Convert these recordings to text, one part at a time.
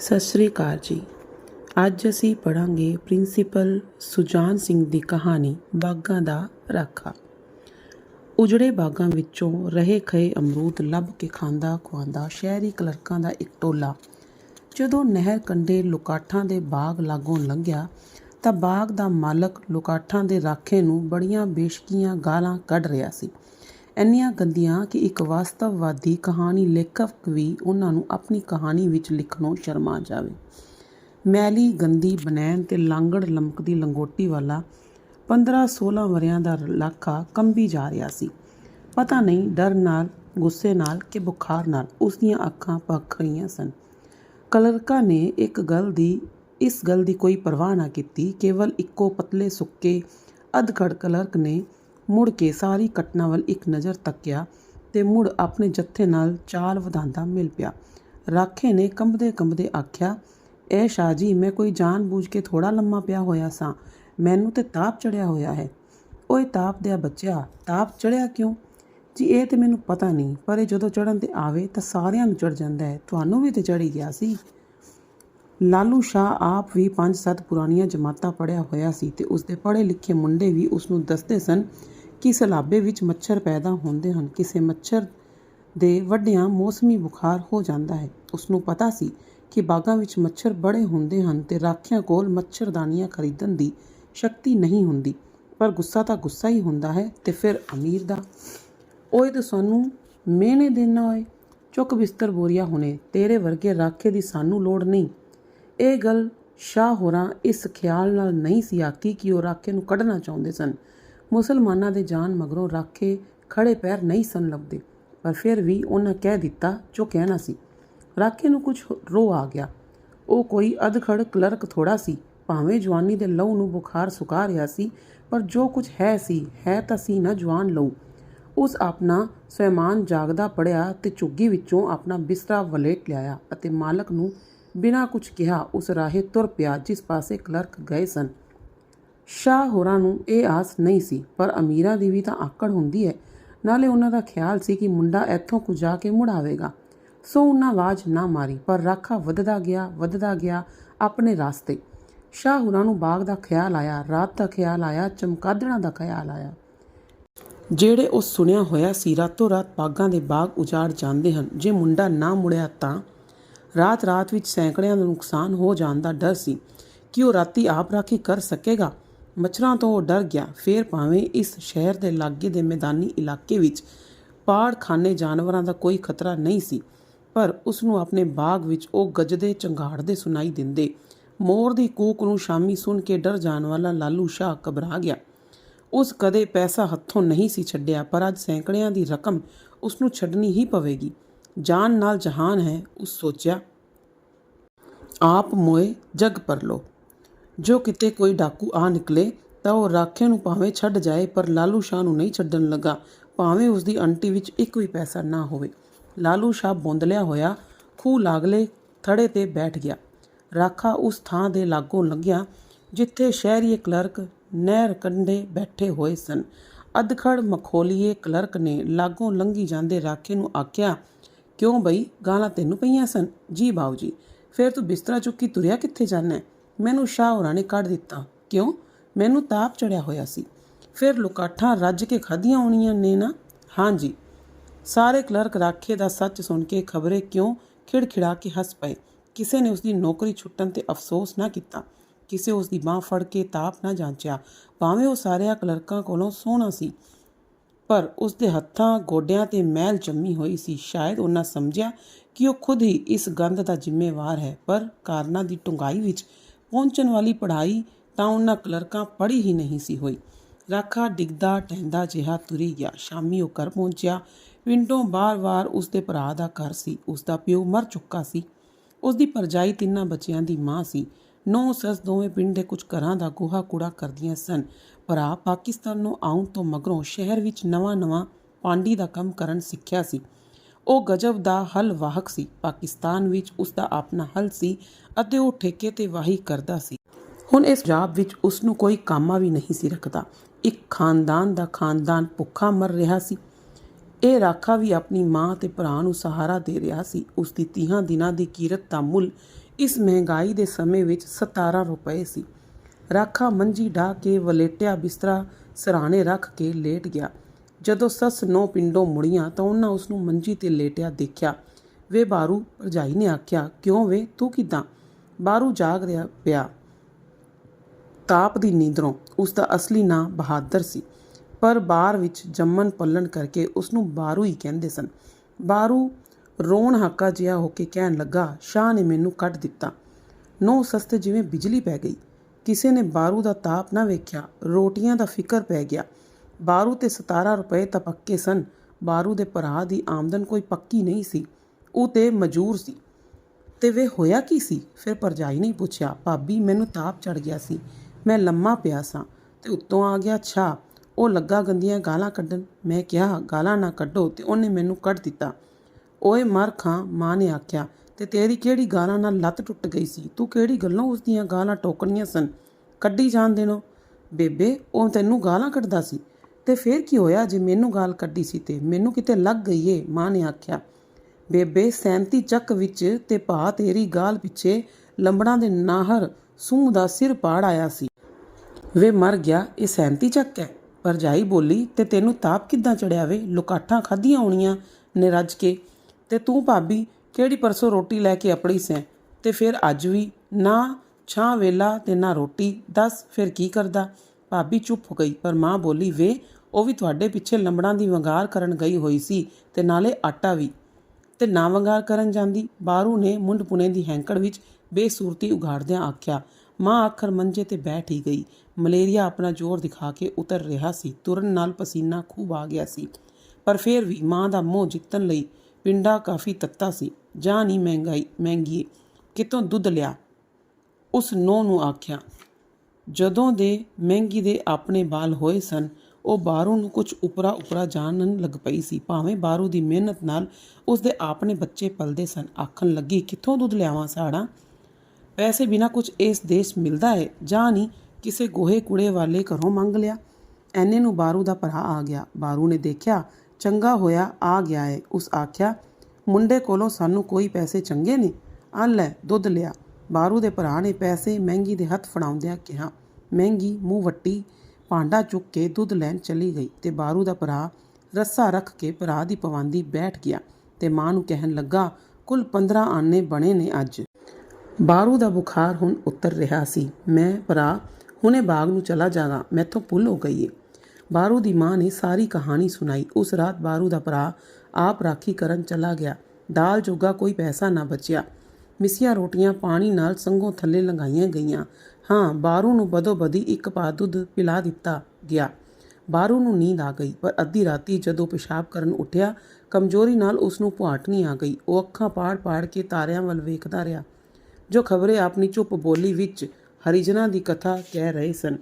ਸਤਿ ਸ਼੍ਰੀ ਅਕਾਲ ਜੀ। ਅੱਜ ਅਸੀਂ ਪੜਾਂਗੇ ਪ੍ਰਿੰਸੀਪਲ ਸੁਜਾਨ ਸਿੰਘ ਦੀ ਕਹਾਣੀ, ਬਾਗਾਂ ਦਾ ਰਾਖਾ। ਉਜੜੇ ਬਾਗਾਂ ਵਿੱਚੋਂ ਰਹੇ ਖਏ ਅਮਰੂਦ ਲੱਭ ਕੇ ਖਾਂਦਾ ਖਵਾਉਂਦਾ ਸ਼ਹਿਰੀ ਕਲਰਕਾਂ ਦਾ ਇੱਕ ਟੋਲਾ। ਜਦੋਂ ਨਹਿਰ ਕੰਢੇ ਲੁਕਾਠਾਂ ਦੇ ਬਾਗ ਲਾਗੋਂ ਲੰਘਿਆ, ਤਾਂ ਬਾਗ ਦਾ ਮਾਲਕ ਲੁਕਾਠਾਂ ਦੇ ਰਾਖੇ ਨੂੰ ਬੜੀਆਂ ਬੇਸ਼ਕੀਆਂ ਗਾਲਾਂ ਕੱਢ ਰਿਹਾ ਸੀ। ਇੰਨੀਆਂ ਗੰਦੀਆਂ ਕਿ ਇੱਕ ਵਾਸਤਵਵਾਦੀ ਕਹਾਣੀ ਲੇਖਕ ਵੀ ਉਹਨਾਂ ਨੂੰ ਆਪਣੀ ਕਹਾਣੀ ਵਿੱਚ ਲਿਖਣੋਂ ਸ਼ਰਮਾ ਜਾਵੇ। ਮੈਲੀ ਗੰਦੀ ਬਨੈਣ ਤੇ ਲਾਂਗੜ ਲਮਕਦੀ ਲੰਗੋਟੀ ਵਾਲਾ 15-16 ਵਰਿਆਂ ਦਾ ਲਾਖਾ ਕੰਬੀ ਜਾ ਰਿਹਾ ਸੀ। ਪਤਾ ਨਹੀਂ ਡਰ ਨਾਲ, ਗੁੱਸੇ ਨਾਲ ਕਿ ਬੁਖਾਰ ਨਾਲ ਉਸ ਦੀਆਂ ਅੱਖਾਂ ਭਖ ਰਹੀਆਂ ਸਨ। ਕਲਰਕਾਂ ਨੇ ਇੱਕ ਗੱਲ ਦੀ, ਇਸ ਗੱਲ ਦੀ ਕੋਈ ਪਰਵਾਹ ਨਾ ਕੀਤੀ। ਕੇਵਲ ਇੱਕੋ ਪਤਲੇ ਸੁੱਕੇ ਅਧਖੜ ਕਲਰਕ ਨੇ ਮੁੜ ਕੇ ਸਾਰੀ ਘਟਨਾ ਵੱਲ ਇੱਕ ਨਜ਼ਰ ਤੱਕਿਆ ਤੇ ਮੁੜ ਆਪਣੇ ਜੱਥੇ ਨਾਲ ਚਾਲ ਵਧਾਉਂਦਾ ਮਿਲ ਪਿਆ। ਰਾਖੇ ਨੇ ਕੰਬਦੇ ਕੰਬਦੇ ਆਖਿਆ, ਇਹ ਸ਼ਾਹ ਜੀ, ਮੈਂ ਕੋਈ ਜਾਣ ਬੂਝ ਕੇ ਥੋੜਾ ਲੰਮਾ ਪਿਆ ਹੋਇਆ ਸਾਂ। ਮੈਨੂੰ ਤੇ ਤਾਪ ਚੜਿਆ ਹੋਇਆ ਹੈ। ਓਏ ਤਾਪ ਦਿਆ ਬੱਚਿਆ, ਤਾਪ ਚੜਿਆ ਕਿਉਂ? ਜੀ, ਇਹ ਤੇ ਮੈਨੂੰ ਪਤਾ ਨਹੀਂ, ਪਰ ਇਹ ਜਦੋਂ ਚੜਨ ਤੇ ਆਵੇ ਤਾਂ ਸਾਰਿਆਂ ਨੂੰ ਚੜ ਜਾਂਦਾ ਹੈ। ਤੁਹਾਨੂੰ ਵੀ ਤੇ ਚੜੀ ਗਿਆ ਸੀ। ਲਾਲੂ ਸ਼ਾਹ ਆਪ ਵੀ ਪੰਜ ਸੱਤ ਪੁਰਾਣੀਆਂ ਜਮਾਤਾਂ ਪੜਿਆ ਹੋਇਆ ਸੀ ਤੇ ਉਸਦੇ ਪੜ੍ਹੇ ਲਿਖੇ ਮੁੰਡੇ ਵੀ ਉਸ ਨੂੰ ਦੱਸਦੇ ਸਨ ਕਿ ਸਲਾਬੇ ਵਿੱਚ ਮੱਛਰ ਪੈਦਾ ਹੁੰਦੇ ਹਨ। ਕਿਸੇ ਮੱਛਰ ਦੇ ਵੱਡਿਆਂ ਮੌਸਮੀ ਬੁਖਾਰ ਹੋ ਜਾਂਦਾ ਹੈ। ਉਸ ਨੂੰ ਪਤਾ ਸੀ ਕਿ ਬਾਗਾਂ ਵਿੱਚ ਮੱਛਰ ਬੜੇ ਹੁੰਦੇ ਹਨ ਤੇ ਰਾਖਿਆਂ ਕੋਲ ਮੱਛਰਦਾਨੀਆਂ ਖਰੀਦਣ ਦੀ ਸ਼ਕਤੀ ਨਹੀਂ ਹੁੰਦੀ। ਪਰ ਗੁੱਸਾ ਤਾਂ ਗੁੱਸਾ ਹੀ ਹੁੰਦਾ ਹੈ ਤੇ ਫਿਰ ਅਮੀਰ ਦਾ, ਓਏ ਤੇ ਸਾਨੂੰ ਮਿਹਨੇ ਦੇਣਾ ਓਏ, ਚੁੱਕ ਬਿਸਤਰ ਬੋਰੀਆ ਹੁਣੇ, ਤੇਰੇ ਵਰਗੇ ਰਾਖੇ ਦੀ ਸਾਨੂੰ ਲੋੜ ਨਹੀਂ ਇਹ ਗੱਲ ਸ਼ਾਹ ਹੋਰਾਂ ਇਸ ਖਿਆਲ ਨਾਲ ਨਹੀਂ ਸੀ ਆਕੀ ਕਿ ਉਹ ਰਾਖੇ ਨੂੰ ਕੱਢਣਾ ਚਾਹੁੰਦੇ ਸਨ। ਮੁਸਲਮਾਨਾਂ ਦੇ ਜਾਨ ਮਗਰੋਂ ਰਾਖੇ ਖੜੇ ਪੈਰ ਨਹੀਂ ਸਨ ਲੱਭਦੇ, ਪਰ ਫਿਰ ਵੀ ਉਹਨਾਂ ਕਹਿ ਦਿੱਤਾ, ਜੋ ਕਹਿਣਾ ਸੀ। ਰਾਖੇ ਨੂੰ ਕੁਝ ਰੋ ਆ ਗਿਆ। ਉਹ ਕੋਈ ਅਧਖੜ ਕਲਰਕ ਥੋੜਾ ਸੀ, ਭਾਵੇਂ ਜਵਾਨੀ ਦੇ ਲਹੂ ਨੂੰ ਬੁਖਾਰ ਸੁਕਾ ਰਿਹਾ ਸੀ, ਪਰ ਜੋ ਕੁਝ ਹੈ ਸੀ, ਹੈ ਤਾਂ ਸੀ ਨਾ ਜਵਾਨ ਲਹੂ। ਉਸ ਆਪਣਾ ਸਵੈਮਾਨ ਜਾਗਦਾ ਪੜਿਆ ਤੇ ਝੁੱਗੀ ਵਿੱਚੋਂ ਆਪਣਾ ਬਿਸਤਰਾ ਵਲੇਟ ਲਿਆਇਆ ਅਤੇ ਮਾਲਕ ਨੂੰ ਬਿਨਾਂ ਕੁਝ ਕਿਹਾ ਉਸ ਰਾਹੇ ਤੁਰ ਪਿਆ, ਜਿਸ ਪਾਸੇ ਕਲਰਕ ਗਏ ਸਨ। ਸ਼ਾਹ ਹੋਰਾਂ ਨੂੰ ਇਹ ਆਸ ਨਹੀਂ ਸੀ, ਪਰ ਅਮੀਰਾਂ ਦੀ ਵੀ ਤਾਂ ਆਕੜ ਹੁੰਦੀ ਹੈ। ਨਾਲੇ ਉਹਨਾਂ ਦਾ ਖਿਆਲ ਸੀ ਕਿ ਮੁੰਡਾ ਇੱਥੋਂ ਕੁ ਜਾ ਕੇ ਮੁੜ ਆਵੇਗਾ। ਸੋ ਉਹਨਾਂ ਆਵਾਜ਼ ਨਾ ਮਾਰੀ, ਪਰ ਰਾਖਾ ਵੱਧਦਾ ਗਿਆ ਵੱਧਦਾ ਗਿਆ ਆਪਣੇ ਰਾਸਤੇ। ਸ਼ਾਹ ਹੋਰਾਂ ਨੂੰ ਬਾਗ ਦਾ ਖਿਆਲ ਆਇਆ, ਰਾਤ ਦਾ ਖਿਆਲ ਆਇਆ, ਚਮਕਾਦੜਾਂ ਦਾ ਖਿਆਲ ਆਇਆ। ਜਿਹੜੇ ਉਹ ਸੁਣਿਆ ਹੋਇਆ ਸੀ, ਰਾਤੋਂ ਰਾਤ ਬਾਗਾਂ ਦੇ ਬਾਗ ਉਜਾੜ ਜਾਂਦੇ ਹਨ। ਜੇ ਮੁੰਡਾ ਨਾ ਮੁੜਿਆ ਤਾਂ ਰਾਤ ਰਾਤ ਵਿੱਚ ਸੈਂਕੜਿਆਂ ਦਾ ਨੁਕਸਾਨ ਹੋ ਜਾਣ ਦਾ ਡਰ ਸੀ। ਕਿ ਉਹ ਰਾਤੀ ਆਪ ਰਾਖੀ ਕਰ ਸਕੇਗਾ? ਮੱਛਰਾਂ ਤੋਂ ਉਹ ਡਰ ਗਿਆ। ਫੇਰ ਭਾਵੇਂ ਇਸ ਸ਼ਹਿਰ ਦੇ ਲਾਗੇ ਦੇ ਮੈਦਾਨੀ ਇਲਾਕੇ ਵਿੱਚ ਪਾੜ ਖਾਨੇ ਜਾਨਵਰਾਂ ਦਾ ਕੋਈ ਖਤਰਾ ਨਹੀਂ ਸੀ, ਪਰ ਉਸ ਨੂੰ ਆਪਣੇ ਬਾਗ ਵਿੱਚ ਉਹ ਗੱਜਦੇ ਚੰਗਾੜਦੇ ਸੁਣਾਈ ਦਿੰਦੇ। ਮੋਰ ਦੀ ਕੂਕ ਨੂੰ ਸ਼ਾਮੀ ਸੁਣ ਕੇ ਡਰ ਜਾਣ ਵਾਲਾ ਲਾਲੂ ਸ਼ਾਹ ਘਬਰਾ ਗਿਆ। ਉਸ ਕਦੇ ਪੈਸਾ ਹੱਥੋਂ ਨਹੀਂ ਸੀ ਛੱਡਿਆ, ਪਰ ਅੱਜ ਸੈਂਕੜਿਆਂ ਦੀ ਰਕਮ ਉਸ ਨੂੰ ਛੱਡਣੀ ਹੀ ਪਵੇਗੀ। ਜਾਨ ਨਾਲ ਜਹਾਨ ਹੈ, ਉਸ ਸੋਚਿਆ। ਆਪ ਮੋਏ ਜਗ ਪਰ ਲੋ ਜੋ ਕਿਤੇ ਕੋਈ ਡਾਕੂ ਆ ਨਿਕਲੇ ਤਾਂ ਉਹ ਰਾਖੇ ਨੂੰ ਭਾਵੇਂ ਛੱਡ ਜਾਏ, ਪਰ ਲਾਲੂ ਸ਼ਾਹ ਨੂੰ ਨਹੀਂ ਛੱਡਣ ਲੱਗਾ। ਭਾਵੇਂ ਉਸ ਦੀ ਅੰਟੀ ਵਿੱਚ ਇੱਕ ਵੀ ਪੈਸਾ ਨਾ ਹੋਵੇ। ਲਾਲੂ ਸ਼ਾਹ ਬੁੰਦਲਿਆ ਹੋਇਆ, ਖੂਹ ਲਾਗਲੇ ਥੜੇ ਤੇ ਬੈਠ ਗਿਆ। ਰਾਖਾ ਉਸ ਥਾਂ ਦੇ ਲਾਗੋਂ ਲੰਘਿਆ ਜਿੱਥੇ ਸ਼ਹਿਰੀ ਕਲਰਕ ਨਹਿਰ ਕੰਢੇ ਬੈਠੇ ਹੋਏ ਸਨ। ਅਧਖੜ ਮਖੋਲੀਏ ਕਲਰਕ ਨੇ ਲਾਗੋਂ ਲੰਘੀ ਜਾਂਦੇ ਰਾਖੇ ਨੂੰ ਆਖਿਆ, ਕਿਉਂ ਬਈ, ਗਾਲਾਂ ਤੈਨੂੰ ਪਈਆਂ ਸਨ? ਜੀ ਬਾਊ ਜੀ, ਫਿਰ ਤੂੰ ਬਿਸਤਰਾ ਚੁੱਕੀ ਤੁਰਿਆ ਕਿੱਥੇ ਜਾਣਾ ਮੈਨੂੰ ਸ਼ਾਹ ਹੋਰਾਂ ਨੇ ਕੱਢ ਦਿੱਤਾ। ਕਿਉਂ? ਮੈਨੂੰ ਤਾਪ ਚੜਿਆ ਹੋਇਆ ਸੀ। ਫਿਰ ਲੁਕਾਠਾਂ ਰੱਜ ਕੇ ਖਾਧੀਆਂ ਹੋਣੀਆਂ ਨੇ ਨਾ? ਹਾਂਜੀ ਸਾਰੇ ਕਲਰਕ ਰਾਖੇ ਦਾ ਸੱਚ ਸੁਣ ਕੇ ਖਬਰੇ ਕਿਉਂ ਖਿੜਖਿੜਾ ਕੇ ਹੱਸ ਪਏ। ਕਿਸੇ ਨੇ ਉਸ ਦੀ ਨੌਕਰੀ ਛੁੱਟਣ ਤੇ ਅਫਸੋਸ ਨਾ ਕੀਤਾ। ਕਿਸੇ ਉਸ ਦੀ ਬਾਹ ਫੜ ਕੇ ਤਾਪ ਨਾ ਜਾਂਚਿਆ। ਭਾਵੇਂ ਉਹ ਸਾਰਿਆਂ ਕਲਰਕਾਂ ਕੋਲੋਂ ਸੋਹਣਾ ਸੀ, ਪਰ ਉਸ ਦੇ ਹੱਥਾਂ, ਗੋਡਿਆਂ ਤੇ ਮੈਲ ਜੰਮੀ ਹੋਈ ਸੀ। ਸ਼ਾਇਦ ਉਹਨਾਂ ਸਮਝਿਆ ਕਿ ਉਹ ਖੁਦ ਹੀ ਇਸ ਗੰਧ ਦਾ ਜ਼ਿੰਮੇਵਾਰ ਹੈ, ਪਰ ਕਾਰਨਾਂ ਦੀ ਟੁੰਗਾਈ ਵਿੱਚ ਪਹੁੰਚਣ ਵਾਲੀ ਪੜ੍ਹਾਈ ਤਾਂ ਉਹਨਾਂ ਕਲਰਕਾਂ ਪੜ੍ਹੀ ਹੀ ਨਹੀਂ ਸੀ ਹੋਈ। ਰਾਖਾ ਡਿੱਗਦਾ ਟਹਿੰਦਾ ਜਿਹਾ ਤੁਰੀ ਗਿਆ। ਸ਼ਾਮੀ ਉਹ ਘਰ ਪਹੁੰਚਿਆ। ਵਿੰਡੋ ਬਾਰ-ਬਾਰ ਉਸ ਦੇ ਭਰਾ ਦਾ ਘਰ ਸੀ। ਉਸ ਦਾ ਪਿਓ ਮਰ ਚੁੱਕਾ ਸੀ। ਉਸ ਦੀ ਪਰਜਾਈ ਤਿੰਨਾਂ ਬੱਚਿਆਂ ਦੀ ਮਾਂ ਸੀ। ਨੌ ਸੱਸ ਦੋਵੇਂ ਪਿੰਡ ਦੇ ਕੁਝ ਘਰਾਂ ਦਾ ਗੋਹਾ ਕੂੜਾ ਕਰਦੀਆਂ ਸਨ। ਭਰਾ ਪਾਕਿਸਤਾਨ ਨੂੰ ਆਉਣ ਤੋਂ ਮਗਰੋਂ ਸ਼ਹਿਰ ਵਿੱਚ ਨਵਾਂ-ਨਵਾਂ ਪਾਂਡੀ ਦਾ ਕੰਮ ਕਰਨ ਸਿੱਖਿਆ ਸੀ। ਉਹ ਗਜਬ ਦਾ ਹਲ ਵਾਹਕ ਸੀ। ਪਾਕਿਸਤਾਨ ਵਿੱਚ ਉਸ ਦਾ ਆਪਣਾ ਹਲ ਸੀ ਅਤੇ ਉਹ ਠੇਕੇ ਤੇ ਵਾਹੀ ਕਰਦਾ ਸੀ। ਹੁਣ ਇਸ ਪੰਜਾਬ ਵਿੱਚ ਉਸ ਨੂੰ ਕੋਈ ਕਾਮਾ ਵੀ ਨਹੀਂ ਸੀ ਰੱਖਦਾ। ਇੱਕ ਖਾਨਦਾਨ ਦਾ ਖਾਨਦਾਨ ਭੁੱਖਾ ਮਰ ਰਿਹਾ ਸੀ। ਇਹ ਰਾਖਾ ਵੀ ਆਪਣੀ ਮਾਂ ਤੇ ਭਰਾ ਨੂੰ ਸਹਾਰਾ ਦੇ ਰਿਹਾ ਸੀ। ਉਸ ਦੀ ਤੀਹਾਂ ਦਿਨਾਂ ਦੀ ਕੀਰਤ ਦਾ ਮੁੱਲ ਇਸ ਮਹਿੰਗਾਈ ਦੇ ਸਮੇਂ ਵਿੱਚ 17 ਰੁਪਏ ਸੀ। ਰਾਖਾ ਮੰਜੀ ਢਾ ਕੇ ਵਲੇਟਿਆ ਬਿਸਤਰਾ ਸਰਾਣੇ ਰੱਖ ਕੇ ਲੇਟ ਗਿਆ। ਜਦੋਂ ਸੱਸ ਨੌ ਪਿੰਡੋਂ ਮੁੜੀਆਂ ਤਾਂ ਉਹਨਾਂ ਉਸ ਨੂੰ ਮੰਜੀ ਤੇ ਲੇਟਿਆ ਦੇਖਿਆ। ਵੇ ਬਾਰੂ, ਭਰਜਾਈ ਨੇ ਆਖਿਆ, ਕਿਉਂ ਵੇ? ਤੂੰ ਕਿਦਾਂ? ਬਾਰੂ ਜਾਗ ਰਿਹਾ ਪਿਆ। ਤਾਪ ਦੀ ਨੀਂਦਰੋਂ ਉਸ ਦਾ ਅਸਲੀ ਨਾਂ ਬਹਾਦਰ ਸੀ। ਪਰ ਬਾਹਰ ਵਿੱਚ ਜੰਮਣ ਪੱਲਣ ਕਰਕੇ ਉਸ ਨੂੰ ਬਾਰੂ ਹੀ ਕਹਿੰਦੇ ਸਨ। ਬਾਰੂ ਰੋਣ ਹਾਕਾ ਜਿਹਾ ਹੋ ਕੇ ਕਹਿਣ ਲੱਗਾ, ਸ਼ਾਹ ਨੇ ਮੈਨੂੰ ਕੱਢ ਦਿੱਤਾ। ਨੌ ਸਸਤੇ ਜਿਵੇਂ ਬਿਜਲੀ ਪੈ ਗਈ। ਕਿਸੇ ਨੇ ਬਾਰੂ ਦਾ ਤਾਪ ਨਾ ਵੇਖਿਆ। ਰੋਟੀਆਂ ਦਾ ਫਿਕਰ ਪੈ ਗਿਆ। ਬਾਰੂ ਤੇ 17 ਰੁਪਏ ਤਾਂ ਪੱਕੇ ਸਨ। ਬਾਰੂ ਦੇ ਭਰਾ ਦੀ ਆਮਦਨ ਕੋਈ ਪੱਕੀ ਨਹੀਂ ਸੀ। ਉਹ ਤੇ ਮਜੂਰ ਸੀ। ਤੇ ਵੇ ਹੋਇਆ ਕੀ ਸੀ? ਫਿਰ ਪਰਜਾਈ ਨੇ ਪੁੱਛਿਆ, ਭਾਬੀ, ਮੈਨੂੰ ਤਾਪ ਚੜ ਗਿਆ ਸੀ। ਮੈਂ ਲੰਮਾ ਪਿਆ ਸਾਂ ਤੇ ਉੱਤੋਂ ਆ ਗਿਆ ਛਾ ਉਹ ਲੱਗਾ ਗੰਦੀਆਂ ਗਾਲਾਂ ਕੱਢਣ। ਮੈਂ ਕਿਹਾ, ਗਾਲਾਂ ਨਾ ਕੱਢੋ ਤੇ ਉਹਨੇ ਮੈਨੂੰ ਕੱਢ ਦਿੱਤਾ। ਓਏ ਮਰ ਖਾਂ, ਮਾਂ ਨੇ ਆਖਿਆ, ਤੇ ਤੇਰੀ ਕਿਹੜੀ ਗਾਲਾਂ ਨਾਲ ਲੱਤ ਟੁੱਟ ਗਈ ਸੀ? ਤੂੰ ਕਿਹੜੀ ਗੱਲੋਂ ਉਸ ਦੀਆਂ ਗਾਲਾਂ ਟੋਕਣੀਆਂ ਸਨ? ਕੱਢੀ ਜਾਣ ਦੇਣੋ। ਬੇਬੇ, ਉਹ ਤੈਨੂੰ ਗਾਲਾਂ ਕੱਢਦਾ ਸੀ। ਤੇ ਫੇਰ ਕੀ ਹੋਇਆ? ਜੇ ਮੈਨੂੰ ਗਾਲ ਕੱਢੀ ਸੀ ਤੇ ਮੈਨੂੰ ਕਿਤੇ ਲੱਗ ਗਈ ਏ ਮਾਂ ਨੇ ਆਖਿਆ। ਬੇਬੇ ਸੈਂਤੀ ਚੱਕ ਵਿੱਚ ਤੇ ਭਾ ਤੇਰੀ ਗਾਲ ਪਿੱਛੇ ਲੰਬੜਾਂ ਦੇ ਨਾਹਰ ਸੂਹ ਦਾ ਸਿਰ ਪਾੜ ਆਇਆ ਸੀ। ਵੇ ਮਰ ਗਿਆ, ਇਹ ਸੈਂਤੀ ਚੱਕ ਹੈ? ਪਰਜਾਈ ਬੋਲੀ, ਤੇ ਤੈਨੂੰ ਤਾਪ ਕਿੱਦਾਂ ਚੜਿਆ ਵੇ? ਲੁਕਾਠਾਂ ਖਾਧੀਆਂ ਹੋਣੀਆਂ ਨੇ ਰੱਜ ਕੇ। ਤੇ ਤੂੰ ਭਾਬੀ, ਕਿਹੜੀ ਪਰਸੋਂ ਰੋਟੀ ਲੈ ਕੇ ਆਪਣੀ ਸੈਂ ਤੇ ਫਿਰ ਅੱਜ ਵੀ ਨਾ ਛਾਂ ਵੇਲਾ ਤੇ ਨਾ ਰੋਟੀ, ਦੱਸ ਫਿਰ ਕੀ ਕਰਦਾ? ਭਾਬੀ ਚੁੱਪ ਹੋ ਗਈ, ਪਰ ਮਾਂ ਬੋਲੀ, ਵੇ ਉਹ ਵੀ ਤੁਹਾਡੇ ਪਿੱਛੇ ਲੰਬੜਾਂ ਦੀ ਵੰਗਾਰ ਕਰਨ ਗਈ ਹੋਈ ਸੀ ਤੇ ਨਾਲੇ ਆਟਾ ਵੀ। ਤੇ ਨਾ ਵੰਗਾਰ ਕਰਨ ਜਾਂਦੀ, ਬਾਰੂ ਨੇ ਮੁੰਡ ਪੁਣੇ ਦੀ ਹੈਂਕੜ ਵਿੱਚ ਬੇਸੂਰਤੀ ਉਗਾੜਦਿਆਂ ਆਖਿਆ, ਮਾਂ ਆਖਰ ਮੰਜੇ ਤੇ ਬੈਠ ਹੀ ਗਈ। ਮਲੇਰੀਆ ਆਪਣਾ ਜ਼ੋਰ ਦਿਖਾ ਕੇ ਉਤਰ ਰਿਹਾ ਸੀ, ਤੁਰਨ ਨਾਲ ਪਸੀਨਾ ਖੂਬ ਆ ਗਿਆ ਸੀ। ਪਰ ਫਿਰ ਵੀ ਮਾਂ ਦਾ ਮੋਹ ਜਿੱਤਣ ਲਈ ਪਿੰਡਾ ਕਾਫੀ ਤੱਤਾ ਸੀ। ਜਾਂ ਨਹੀਂ ਮਹਿੰਗਾਈ ਮਹਿੰਗੀ ਕਿਤੋਂ ਦੁੱਧ ਲਿਆ? ਉਸ ਨੌ ਨੂੰ ਆਖਿਆ, ਜਦੋਂ ਦੇ ਮਹਿੰਗੀ ਦੇ ਆਪਣੇ ਬਾਲ ਹੋਏ ਸਨ ਉਹ ਬਾਰੂ ਨੂੰ ਕੁਝ ਉਪਰਾ ਉਪਰਾ ਜਾਣਨ ਲੱਗ ਪਈ ਸੀ। ਭਾਵੇਂ ਬਾਰੂ ਦੀ ਮਿਹਨਤ ਨਾਲ ਉਸ ਦੇ ਆਪਣੇ ਬੱਚੇ ਪਲਦੇ ਸਨ। ਆਖਣ ਲੱਗੀ, ਕਿੱਥੋਂ ਦੁੱਧ ਲਿਆਵਾਂ ਸਾੜਾ? ਪੈਸੇ ਬਿਨਾ ਕੁਝ ਇਸ ਦੇਸ਼ ਮਿਲਦਾ ਹੈ ਜਾਂ ਨਹੀਂ ਕਿਸੇ ਗੋਹੇ ਕੂੜੇ ਵਾਲੇ ਘਰੋਂ ਮੰਗ ਲਿਆ? ਐਨੇ ਨੂੰ ਬਾਰੂ ਦਾ ਭਰਾ ਆ ਗਿਆ। ਬਾਰੂ ਨੇ ਦੇਖਿਆ, ਚੰਗਾ ਹੋਇਆ ਆ ਗਿਆ ਹੈ ਉਸ ਆਖਿਆ, ਮੁੰਡੇ ਕੋਲੋਂ ਸਾਨੂੰ ਕੋਈ ਪੈਸੇ ਚੰਗੇ ਨੇ? ਆ ਲੈ, ਦੁੱਧ ਲਿਆ। ਬਾਰੂ ਦੇ ਭਰਾ ਨੇ ਪੈਸੇ ਮਹਿੰਗੀ ਦੇ ਹੱਥ ਫੜਾਉਂਦਿਆਂ ਕਿਹਾ, ਮਹਿੰਗੀ, ਮੂੰਹ ਵੱਟੀ ਭਾਂਡਾ ਚੁੱਕ ਕੇ ਦੁੱਧ ਲੈਣ ਚਲੀ ਗਈ ਤੇ ਬਾਰੂ ਦਾ ਭਰਾ ਰੱਸਾ ਰੱਖ ਕੇ ਭਰਾ ਦੀ ਪਵਾਂਦੀ ਬੈਠ ਗਿਆ ਤੇ ਮਾਂ ਨੂੰ ਕਹਿਣ ਲੱਗਾ, ਕੁੱਲ 15 ਆਨੇ ਬਣੇ ਨੇ ਅੱਜ। ਬਾਰੂ ਦਾ ਬੁਖਾਰ ਹੁਣ ਉਤਰ ਰਿਹਾ ਸੀ। ਮੈਂ ਭਰਾ, ਹੁਣੇ ਬਾਗ ਨੂੰ ਚਲਾ ਜਾਗਾ ਮੈਥੋਂ ਭੁੱਲ ਹੋ ਗਈ ਏ। ਬਾਰੂ ਦੀ ਮਾਂ ਨੇ ਸਾਰੀ ਕਹਾਣੀ ਸੁਣਾਈ। ਉਸ ਰਾਤ ਬਾਰੂ ਦਾ ਭਰਾ ਆਪ ਰਾਖੀ ਕਰਨ ਚਲਾ ਗਿਆ। ਦਾਲ ਜੋਗਾ ਕੋਈ ਪੈਸਾ ਨਾ ਬਚਿਆ। ਮਿਸੀਆਂ ਰੋਟੀਆਂ ਪਾਣੀ ਨਾਲ ਸੰਗੋਂ ਥੱਲੇ ਲੰਗਾਈਆਂ ਗਈਆਂ। ਹਾਂ ਬਾਰੂ ਨੂੰ ਬਦੋ ਬਦੀ ਇੱਕ ਪਾ ਦੁੱਧ ਪਿਲਾ ਦਿੱਤਾ ਗਿਆ। ਬਾਰੂ ਨੂੰ ਨੀਂਦ ਆ ਗਈ, ਪਰ ਅੱਧੀ ਰਾਤੀ ਜਦੋਂ ਪਿਸ਼ਾਬ ਕਰਨ ਉੱਠਿਆ, ਕਮਜ਼ੋਰੀ ਨਾਲ ਉਸ ਨੂੰ ਪੁਆਟਣੀ ਆ ਗਈ। ਉਹ ਅੱਖਾਂ ਪਾੜ-ਪਾੜ ਕੇ ਤਾਰਿਆਂ ਵੱਲ ਵੇਖਦਾ ਰਿਹਾ, ਜੋ ਖਬਰੇ ਆਪਣੀ ਚੁੱਪ ਬੋਲੀ ਵਿੱਚ ਹਰੀਜਨਾਂ ਦੀ ਕਥਾ ਕਹਿ ਰਹੇ ਸਨ।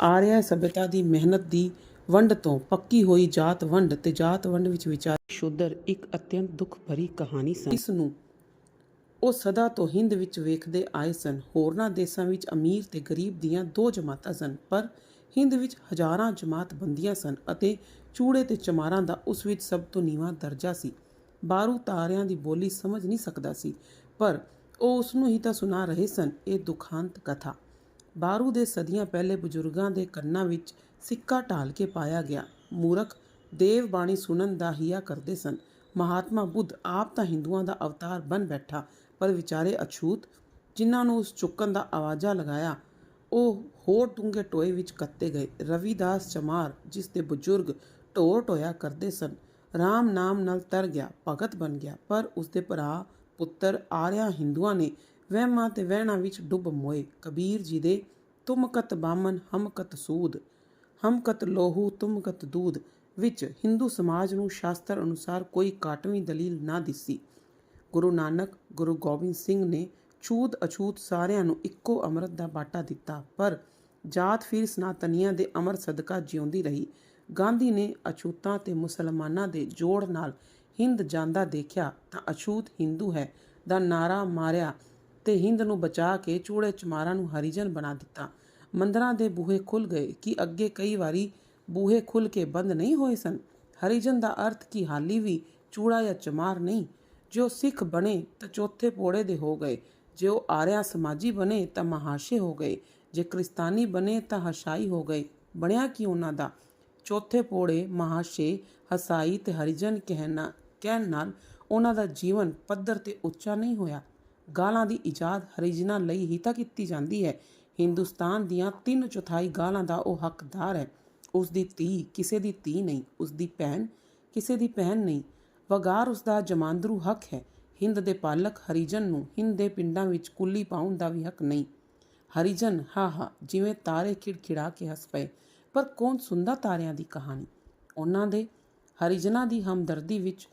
ਆਰਿਆ ਸਭਿਅਤਾ ਦੀ ਮਿਹਨਤ ਦੀ ਵੰਡ ਤੋਂ ਪੱਕੀ ਹੋਈ ਜਾਤ ਵੰਡ ਤੇ ਜਾਤ ਵੰਡ ਵਿੱਚ ਵਿਚਾਰ ਸ਼ੁੱਧਰ ਇੱਕ ਅਤਿਅੰਤ ਦੁੱਖ ਭਰੀ ਕਹਾਣੀ ਸੀ ਇਸ ਨੂੰ ਉਹ ਸਦਾ ਤੋਂ ਹਿੰਦ ਵਿੱਚ ਵੇਖਦੇ ਆਏ ਸਨ। ਹੋਰਨਾਂ ਦੇਸ਼ਾਂ ਵਿੱਚ ਅਮੀਰ ਤੇ ਗਰੀਬ ਦੀਆਂ ਦੋ ਜਮਾਤਾਂ ਸਨ, ਪਰ ਹਿੰਦ ਵਿੱਚ ਹਜ਼ਾਰਾਂ ਜਮਾਤ ਬੰਦੀਆਂ ਸਨ ਅਤੇ ਚੂੜੇ ਤੇ ਚਮਾਰਾਂ ਦਾ ਉਸ ਵਿੱਚ ਸਭ ਤੋਂ ਨੀਵਾਂ ਦਰਜਾ ਸੀ। ਬਾਰੂ ਤਾਰਿਆਂ ਦੀ ਬੋਲੀ ਸਮਝ ਨਹੀਂ ਸਕਦਾ ਸੀ, ਪਰ ਉਹ ਉਸ ਨੂੰ ਹੀ ਤਾਂ ਸੁਣਾ ਰਹੇ ਸਨ, ਇਹ ਦੁਖਾਂਤ ਕਥਾ। ਬਾਰੂ ਦੇ ਸਦੀਆਂ ਪਹਿਲੇ ਬਜ਼ੁਰਗਾਂ ਦੇ ਕੰਨਾਂ ਵਿੱਚ ਸਿੱਕਾ ਢਾਲ ਕੇ ਪਾਇਆ ਗਿਆ। ਮੂਰਖ ਦੇਵ ਬਾਣੀ ਸੁਣਨ ਦਾ ਹਿਆ ਕਰਦੇ ਸਨ। ਮਹਾਤਮਾ ਬੁੱਧ ਆਪ ਤਾਂ ਹਿੰਦੂਆਂ ਦਾ ਅਵਤਾਰ ਬਣ ਬੈਠਾ ਪਰ ਵਿਚਾਰੇ ਅਛੂਤ, ਜਿਨ੍ਹਾਂ ਨੂੰ ਉਸ ਚੁੱਕਣ ਦਾ ਆਵਾਜ਼ਾ ਲਗਾਇਆ, ਉਹ ਹੋਰ ਡੂੰਘੇ ਟੋਏ ਵਿੱਚ ਕੱਤੇ ਗਏ। ਰਵਿਦਾਸ ਚਮਾਰ, ਜਿਸ ਦੇ ਬਜ਼ੁਰਗ ਢੋਰ ਟੋਇਆ ਕਰਦੇ ਸਨ, ਰਾਮ ਨਾਮ ਨਾਲ ਤਰ ਗਿਆ, ਭਗਤ ਬਣ ਗਿਆ, ਪਰ ਉਸ ਦੇ ਭਰਾ ਪੁੱਤਰ ਆਰਿਆ ਹਿੰਦੂਆਂ ਨੇ ਵਹਿਮਾਂ ਤੇ ਵਹਿਣਾ ਵਿੱਚ ਡੁੱਬ ਮੋਏ। ਕਬੀਰ ਜੀ ਦੇ, ਤੁਮਕਤ ਬਾਮਨ ਹਮਕਤ ਸੂਦ, ਹਮਕਤ ਲੋਹੂ ਤੁਮ ਦੂਦ ਵਿੱਚ ਹਿੰਦੂ ਸਮਾਜ ਨੂੰ ਸ਼ਾਸਤਰ ਅਨੁਸਾਰ ਕੋਈ ਕਾਟਵੀਂ ਦਲੀਲ ਨਾ ਦਿਸੀ। ਗੁਰੂ ਨਾਨਕ, ਗੁਰੂ ਗੋਬਿੰਦ ਸਿੰਘ ਨੇ ਛੂਤ ਅਛੂਤ ਸਾਰਿਆਂ ਨੂੰ ਇੱਕੋ ਅੰਮ੍ਰਿਤ ਦਾ ਬਾਟਾ ਦਿੱਤਾ, ਪਰ ਜਾਤ ਫਿਰ ਸਨਾਤਨੀਆਂ ਦੇ ਅਮਰ ਸਦਕਾ ਜਿਉਂਦੀ ਰਹੀ। ਗਾਂਧੀ ਨੇ ਅਛੂਤਾਂ ਤੇ ਮੁਸਲਮਾਨਾਂ ਦੇ ਜੋੜ ਨਾਲ ਹਿੰਦ ਜਾਂਦਾ ਦੇਖਿਆ ਤਾਂ ਅਛੂਤ ਹਿੰਦੂ ਹੈ, ਦਾ ਨਾਰਾ ਮਾਰਿਆ ਤੇ ਹਿੰਦ ਨੂੰ ਬਚਾ ਕੇ ਚੂੜੇ ਚਮਾਰਾਂ ਨੂੰ ਹਰੀਜਨ ਬਣਾ ਦਿੱਤਾ। ਮੰਦਰਾਂ ਦੇ ਬੂਹੇ ਖੁੱਲ ਗਏ ਕਿ ਅੱਗੇ ਕਈ ਵਾਰੀ ਬੂਹੇ ਖੁੱਲ ਕੇ ਬੰਦ ਨਹੀਂ ਹੋਏ ਸਨ। ਹਰੀਜਨ ਦਾ ਅਰਥ ਕੀ ਹਾਲੀ ਵੀ ਚੂੜਾ ਜਾਂ ਚਮਾਰ ਨਹੀਂ ਜੋ ਸਿੱਖ ਬਣੇ ਤਾਂ ਚੌਥੇ ਪੋੜੇ ਦੇ ਹੋ ਗਏ। ਜੇ ਉਹ ਆਰਿਆ ਸਮਾਜੀ ਬਣੇ ਤਾਂ ਮਹਾਸ਼ੇ ਹੋ ਗਏ। ਜੇ ਕ੍ਰਿਸਤਾਨੀ ਬਣੇ ਤਾਂ ਹਸ਼ਾਈ ਹੋ ਗਏ। ਬਣਿਆ ਕੀ ਉਹਨਾਂ ਦਾ? ਚੌਥੇ ਪੋੜੇ ਮਹਾਸ਼ੇ, ਹਸਾਈ ਤੇ ਹਰੀਜਨ ਕਹਿਣਾ ਕਹਿਣ ਨਾਲ ਉਹਨਾਂ ਦਾ ਜੀਵਨ ਪੱਧਰ ਤੇ ਉੱਚਾ ਨਹੀਂ ਹੋਇਆ। ਗਾਲਾਂ ਦੀ ਇਜਾਦ ਹਰੀਜਨਾਂ ਲਈ ਹੀ ਤਾਂ ਕੀਤੀ ਜਾਂਦੀ ਹੈ। ਹਿੰਦੁਸਤਾਨ ਦੀਆਂ ਤਿੰਨ ਚੌਥਾਈ ਗਾਲਾਂ ਦਾ ਉਹ ਹੱਕਦਾਰ ਹੈ। ਉਸ ਦੀ ਧੀ ਕਿਸੇ ਦੀ ਧੀ ਨਹੀਂ ਉਸ ਦੀ ਭੈਣ ਕਿਸੇ ਦੀ ਭੈਣ ਨਹੀਂ। ਵਗਾਰ ਉਸ ਦਾ ਜਮਾਂਦਰੂ ਹੱਕ ਹੈ। ਹਿੰਦ ਦੇ ਪਾਲਕ ਹਰੀਜਨ ਨੂੰ ਹਿੰਦ ਦੇ ਪਿੰਡਾਂ ਵਿੱਚ ਕੁੱਲੀ ਪਾਉਣ ਦਾ ਵੀ ਹੱਕ ਨਹੀਂ। ਹਰੀਜਨ ਹਾ ਹਾ ਜਿਵੇਂ ਤਾਰੇ ਖਿੜਖਿੜਾ ਕੇ ਹੱਸ ਪਏ, ਪਰ ਕੌਣ ਸੁਣਦਾ ਤਾਰਿਆਂ ਦੀ ਕਹਾਣੀ? ਉਹਨਾਂ ਦੇ ਹਰੀਜਨਾਂ ਦੀ ਹਮਦਰਦੀ ਵਿੱਚ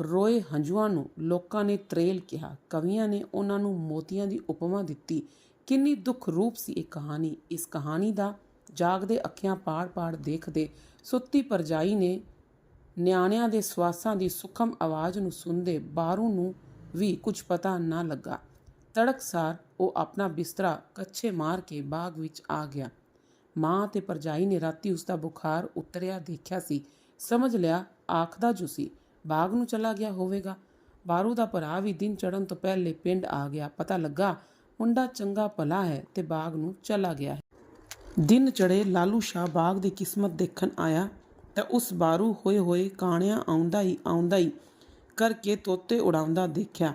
ਰੋਏ ਹੰਝੂਆਂ ਨੂੰ ਲੋਕਾਂ ਨੇ ਤਰੇਲ ਕਿਹਾ। ਕਵੀਆਂ ਨੇ ਉਹਨਾਂ ਨੂੰ ਮੋਤੀਆਂ ਦੀ ਉਪਮਾ ਦਿੱਤੀ। ਕਿੰਨੀ ਦੁੱਖ ਰੂਪ ਸੀ ਇਹ ਕਹਾਣੀ। ਇਸ ਕਹਾਣੀ ਦਾ ਜਾਗਦੇ ਅੱਖਾਂ ਪਾੜ-ਪਾੜ ਦੇਖਦੇ ਸੁੱਤੀ ਪਰਜਾਈ ਨੇ ਨਿਆਣਿਆਂ ਦੇ ਸਵਾਸਾਂ ਦੀ ਸੁਖਮ ਆਵਾਜ਼ ਨੂੰ ਸੁਣਦੇ ਬਾਹਰੋਂ ਨੂੰ ਵੀ ਕੁਝ ਪਤਾ ਨਾ ਲੱਗਾ। ਤੜਕਸਾਰ ਉਹ ਆਪਣਾ ਬਿਸਤਰਾ ਕੱਛੇ ਮਾਰ ਕੇ ਬਾਗ ਵਿੱਚ ਆ ਗਿਆ। ਮਾਂ ਤੇ ਪਰਜਾਈ ਨੇ ਰਾਤੀ ਉਸ ਦਾ ਬੁਖਾਰ ਉਤਰਿਆ ਦੇਖਿਆ ਸੀ। ਸਮਝ ਲਿਆ, ਆਖਦਾ ਜੋ ਸੀ, ਬਾਗ ਨੂੰ ਚਲਾ ਗਿਆ ਹੋਵੇਗਾ। ਬਾਰੂ ਦਾ ਭਰਾ ਵੀ ਦਿਨ ਚੜਨ ਤੋਂ ਪਹਿਲੇ ਪਿੰਡ ਆ ਗਿਆ। ਪਤਾ ਲੱਗਾ, ਮੁੰਡਾ ਚੰਗਾ ਭਲਾ ਹੈ ਤੇ ਬਾਗ ਨੂੰ ਚਲਾ ਗਿਆ ਹੈ। ਦਿਨ ਚੜੇ ਲਾਲੂ ਸ਼ਾਹ ਬਾਗ ਦੀ ਕਿਸਮਤ ਦੇਖਣ ਆਇਆ ਤਾਂ ਉਸ ਬਾਰੂ ਹੋਏ ਹੋਏ ਕਾਣਿਆਂ ਆਉਂਦਾ ਹੀ ਆਉਂਦਾ ਹੀ ਕਰਕੇ ਤੋਤੇ ਉਡਾਉਂਦਾ ਦੇਖਿਆ।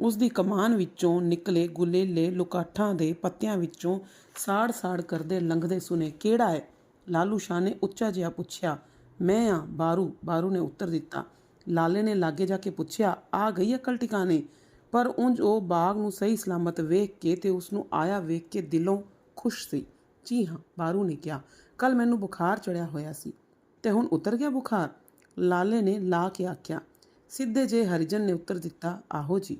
ਉਸ ਦੀ ਕਮਾਨ ਵਿੱਚੋਂ ਨਿਕਲੇ ਗੁਲੇਲੇ ਲੁਕਾਠਾਂ ਦੇ ਪੱਤਿਆਂ ਵਿੱਚੋਂ ਸਾੜ-ਸਾੜ ਕਰਦੇ ਲੰਘਦੇ ਸੁਨੇ, ਕਿਹੜਾ ਹੈ? ਲਾਲੂ ਸ਼ਾਹ ਨੇ ਉੱਚਾ ਜਿਹਾ ਪੁੱਛਿਆ। ਮੈਂ ਆ। ਬਾਰੂ ਬਾਰੂ ਨੇ ਉੱਤਰ ਦਿੱਤਾ। ਲਾਲੇ ਨੇ ਲਾਗੇ ਜਾ ਕੇ ਪੁੱਛਿਆ, ਆ ਗਈ ਅਕਲ ਟਿਕਾਣੇ? ਪਰ ਉਂਝ ਉਹ ਬਾਗ ਨੂੰ ਸਹੀ ਸਲਾਮਤ ਵੇਖ ਕੇ ਤੇ ਉਸ ਨੂੰ ਆਇਆ ਵੇਖ ਕੇ ਦਿਲੋਂ ਖੁਸ਼ ਸੀ। ਜੀ ਹਾਂ ਬਾਰੂ ਨੇ ਕਿਹਾ। ਕੱਲ ਮੈਨੂੰ ਬੁਖਾਰ ਚੜਿਆ ਹੋਇਆ ਸੀ। ਤੇ ਹੁਣ ਉਤਰ ਗਿਆ ਬੁਖਾਰ। ਲਾਲੇ ਨੇ ਲਾ ਕੇ ਆਖਿਆ, ਸਿੱਧੇ ਜੇ ਹਰੀਜਨ ਨੇ ਉੱਤਰ ਦਿੱਤਾ, ਆਹੋ ਜੀ,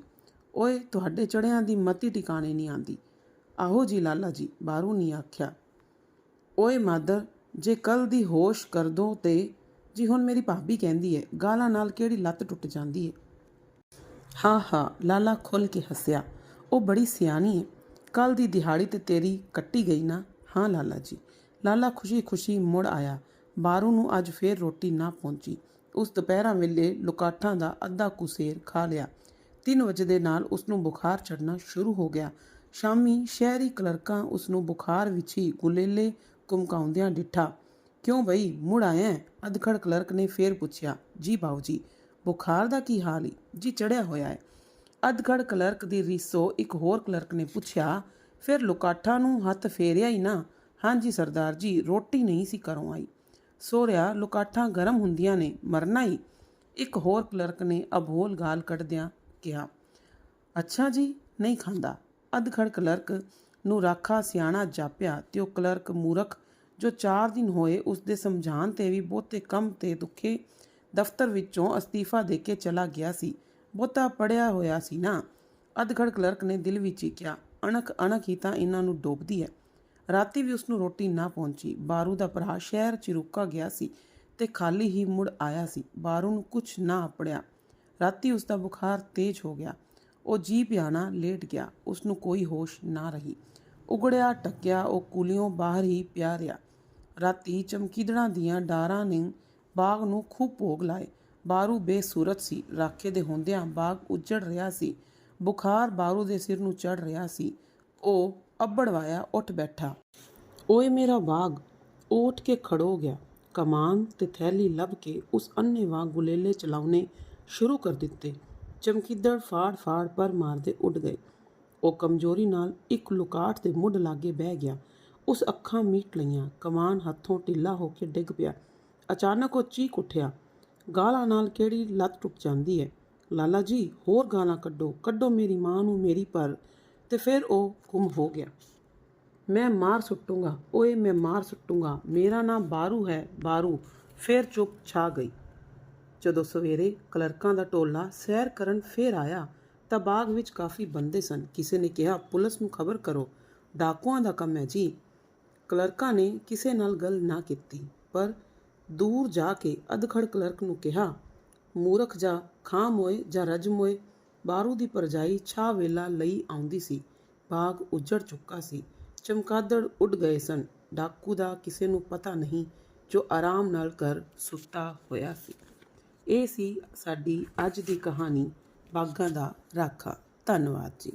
ਓਏ, ਤੁਹਾਡੇ ਚੜਿਆਂ ਦੀ ਮਤੀ ਟਿਕਾਣੇ ਨਹੀਂ ਆਂਦੀ। ਆਹੋ ਜੀ, ਲਾਲਾ ਜੀ, ਬਾਹਰੋਂ ਨਹੀਂ ਆਖਿਆ। ਓਏ ਮਾਦਰ, ਜੇ ਕੱਲ ਦੀ ਹੋਸ਼ ਕਰ ਦੋ ਤੇ, ਜੀ ਹੁਣ ਮੇਰੀ ਭਾਬੀ ਕਹਿੰਦੀ ਹੈ ਗਾਲਾਂ ਨਾਲ ਕਿਹੜੀ ਲੱਤ ਟੁੱਟ ਜਾਂਦੀ ਹੈ ਹਾਂ ਹਾਂ, ਲਾਲਾ ਖੁੱਲ ਕੇ ਹੱਸਿਆ, ਉਹ ਬੜੀ ਸਿਆਣੀ ਹੈ ਕੱਲ ਦੀ ਦਿਹਾੜੀ ਤੇ ਤੇਰੀ ਕੱਟੀ ਗਈ ਨਾ? ਹਾਂ, ਲਾਲਾ ਜੀ। ਲਾਲਾ ਖੁਸ਼ੀ-ਖੁਸ਼ੀ ਮੁੜ ਆਇਆ ਬਾਰੂ ਨੂੰ ਅੱਜ ਫੇਰ ਰੋਟੀ ਨਾ ਪਹੁੰਚੀ। ਉਸ ਦੁਪਹਿਰਾਂ ਵੇਲੇ ਲੁਕਾਠਾਂ ਦਾ ਅੱਧਾ ਕੁਸੇਰ ਖਾ ਲਿਆ। 3 ਵਜੇ ਦੇ ਨਾਲ ਉਸ ਨੂੰ ਬੁਖਾਰ ਚੜਨਾ ਸ਼ੁਰੂ ਹੋ ਗਿਆ। ਸ਼ਾਮੀ ਸ਼ਹਿਰੀ ਕਲਰਕਾਂ ਉਸ ਨੂੰ ਬੁਖਾਰ ਵਿੱਚ ਹੀ ਗੁਲੇਲੇ ਕੁਮਕਾਉਂਦਿਆਂ ਡਿੱਠਾ। ਕਿਉਂ ਬਈ, ਮੁੜ ਆਇਆ ਅਧਖੜ ਕਲਰਕ ਨੇ ਫੇਰ ਪੁੱਛਿਆ। ਜੀ ਬਾਊ ਜੀ, ਬੁਖਾਰ ਦਾ ਕੀ ਹਾਲ ਈ? ਜੀ ਚੜਿਆ ਹੋਇਆ ਹੈ। ਅਧਖੜ ਕਲਰਕ ਦੀ ਰੀਸੋ ਇੱਕ ਹੋਰ ਕਲਰਕ ਨੇ ਪੁੱਛਿਆ। ਫਿਰ ਲੁਕਾਠਾ ਨੂੰ ਹੱਥ ਫੇਰਿਆ ਹੀ ਨਾ? ਹਾਂਜੀ, ਸਰਦਾਰ ਜੀ, ਰੋਟੀ ਨਹੀਂ ਸੀ ਕਰੋਂ ਆਈ। ਸੋਰਿਆ ਲੁਕਾਠਾਂ ਗਰਮ ਹੁੰਦੀਆਂ ਨੇ, ਮਰਨਾ ਹੀ ਇੱਕ ਹੋਰ ਕਲਰਕ ਨੇ ਅਬੋਲ ਗਾਲ ਕੱਢਦਿਆਂ ਕਿਹਾ, ਅੱਛਾ ਜੀ, ਨਹੀਂ ਖਾਂਦਾ। ਅਧਖੜ ਕਲਰਕ ਨੂੰ ਰਾਖਾ ਸਿਆਣਾ ਜਾਪਿਆ ਤੇ ਉਹ ਕਲਰਕ ਮੂਰਖ, ਜੋ 4 ਦਿਨ ਹੋਏ ਉਸ ਦੇ ਸਮਝਾਣ ਤੇ ਵੀ ਬਹੁਤੇ ਕੰਮ ਤੇ ਦੁੱਖੇ, ਦਫ਼ਤਰ ਵਿੱਚੋਂ ਅਸਤੀਫਾ ਦੇ ਕੇ ਚਲਾ ਗਿਆ ਸੀ। ਬਹੁਤਾ ਪੜਿਆ ਹੋਇਆ ਸੀ ਨਾ। ਅਧਖੜ ਕਲਰਕ ਨੇ ਦਿਲ ਵਿੱਚ ਹੀ ਕਿਹਾ, ਅਣਖ ਅਣਖ ਹੀ ਤਾਂ ਇਹਨਾਂ ਨੂੰ ਡੋਬਦੀ ਹੈ। ਰਾਤੀ ਵੀ ਉਸ ਨੂੰ ਰੋਟੀ ਨਾ ਪਹੁੰਚੀ। ਬਾਰੂ ਦਾ ਭਰਾ ਸ਼ਹਿਰ ਚ ਰੁਕਾ ਗਿਆ ਸੀ ਤੇ ਖਾਲੀ ਹੀ ਮੁੜ ਆਇਆ ਸੀ। ਬਾਰੂ ਨੂੰ ਕੁਝ ਨਾ ਆਪੜਿਆ ਰਾਤੀ ਉਸ ਦਾ ਬੁਖਾਰ ਤੇਜ਼ ਹੋ ਗਿਆ। ਉਹ ਜੀ ਪਿਆਣਾ ਲੇਟ ਗਿਆ। ਉਸ ਨੂੰ ਕੋਈ ਹੋਸ਼ ਨਾ ਰਹੀ। ਉਗੜਿਆ ਟੱਕਿਆ ਉਹ ਕੁਲਿਓਂ ਬਾਹਰ ਹੀ ਪਿਆ ਰਿਹਾ। ਰਾਤੀ ਚਮਕੀਦੜਾਂ ਦੀਆਂ ਡਾਰਾਂ ਨੇ ਬਾਗ ਨੂੰ ਖੂਬ ਭੋਗ ਲਾਏ। ਬਾਰੂ ਬੇਸੂਰਤ ਸੀ। ਰਾਖੇ ਦੇ ਹੁੰਦਿਆਂ ਬਾਗ ਉੱਜੜ ਰਿਹਾ ਸੀ। ਬੁਖਾਰ ਬਾਰੂ ਦੇ ਸਿਰ ਨੂੰ ਚੜ ਰਿਹਾ ਸੀ। ਉਹ ਅੱਬੜਵਾਇਆ ਉੱਠ ਬੈਠਾ। ਓਏ ਮੇਰਾ ਬਾਗ ਉਹ ਉੱਠ ਕੇ ਖੜੋ ਗਿਆ। ਕਮਾਨ ਤੇ ਥੈਲੀ ਲੱਭ ਕੇ ਉਸ ਅੰਨੇ ਵਾਂਗ ਗੁਲੇਲੇ ਚਲਾਉਣੇ ਸ਼ੁਰੂ ਕਰ ਦਿੱਤੇ। ਚਮਕੀਦੜ ਫਾੜ ਫਾੜ ਪਰ ਮਾਰਦੇ ਉੱਡ ਗਏ। ਉਹ ਕਮਜ਼ੋਰੀ ਨਾਲ ਇੱਕ ਲੁਕਾਟ ਦੇ ਮੁੱਢ ਲਾਗੇ ਬਹਿ ਗਿਆ। ਉਸ ਅੱਖਾਂ ਮੀਟ ਲਈਆਂ। ਕਮਾਨ ਹੱਥੋਂ ਢਿੱਲਾ ਹੋ ਕੇ ਡਿੱਗ ਪਿਆ। ਅਚਾਨਕ ਉਹ ਚੀਕ ਉੱਠਿਆ। ਗਾਲਾਂ ਨਾਲ ਕਿਹੜੀ ਲੱਤ ਟੁੱਟ ਜਾਂਦੀ ਹੈ? ਲਾਲਾ ਜੀ, ਹੋਰ ਗਾਲਾਂ ਕੱਢੋ। ਕੱਢੋ ਮੇਰੀ ਮਾਂ ਨੂੰ ਮੇਰੀ ਪਰ। ਤੇ ਫਿਰ ਉਹ ਗੁੰਮ ਹੋ ਗਿਆ। ਮੈਂ ਮਾਰ ਸੁੱਟੂੰਗਾ, ਓਏ ਮੈਂ ਮਾਰ ਸੁੱਟੂੰਗਾ, ਮੇਰਾ ਨਾਮ ਬਾਰੂ ਹੈ, ਬਾਰੂ। ਫਿਰ ਚੁੱਪ ਛਾ ਗਈ। ਜਦੋਂ ਸਵੇਰੇ ਕਲਰਕਾਂ ਦਾ ਟੋਲਾ ਸੈਰ ਕਰਨ ਫੇਰ ਆਇਆ, ਤਾਂ ਬਾਗ ਵਿੱਚ ਕਾਫੀ ਬੰਦੇ ਸਨ। ਕਿਸੇ ਨੇ ਕਿਹਾ, ਪੁਲਿਸ ਨੂੰ ਖਬਰ ਕਰੋ, ਡਾਕੂਆਂ ਦਾ ਕੰਮ ਹੈ ਜੀ। ਕਲਰਕਾਂ ਨੇ ਕਿਸੇ ਨਾਲ ਗੱਲ ਨਾ ਕੀਤੀ, ਪਰ ਦੂਰ ਜਾ ਕੇ ਅਧਖੜ ਕਲਰਕ ਨੂੰ ਕਿਹਾ, ਮੂਰਖ ਜਾ ਖਾਮ ਹੋਏ ਜਾਂ ਰਜਮ ਹੋਏ ਬਾਰੂ ਦੀ ਪਰਜਾਈ ਛਾ ਵੇਲਾ ਲਈ ਆਉਂਦੀ ਸੀ। ਬਾਗ ਉੱਜੜ ਚੁੱਕਾ ਸੀ। ਚਮਕਾਦੜ ਉੱਡ ਗਏ ਸਨ। ਡਾਕੂ ਦਾ ਕਿਸੇ ਨੂੰ ਪਤਾ ਨਹੀਂ ਜੋ ਆਰਾਮ ਨਾਲ ਕਰ ਸੁੱਤਾ ਹੋਇਆ ਸੀ। ਇਹ ਸੀ ਸਾਡੀ ਅੱਜ ਦੀ ਕਹਾਣੀ। ਬਾਗਾਂ ਦਾ ਰਾਖਾ। ਧੰਨਵਾਦ ਜੀ।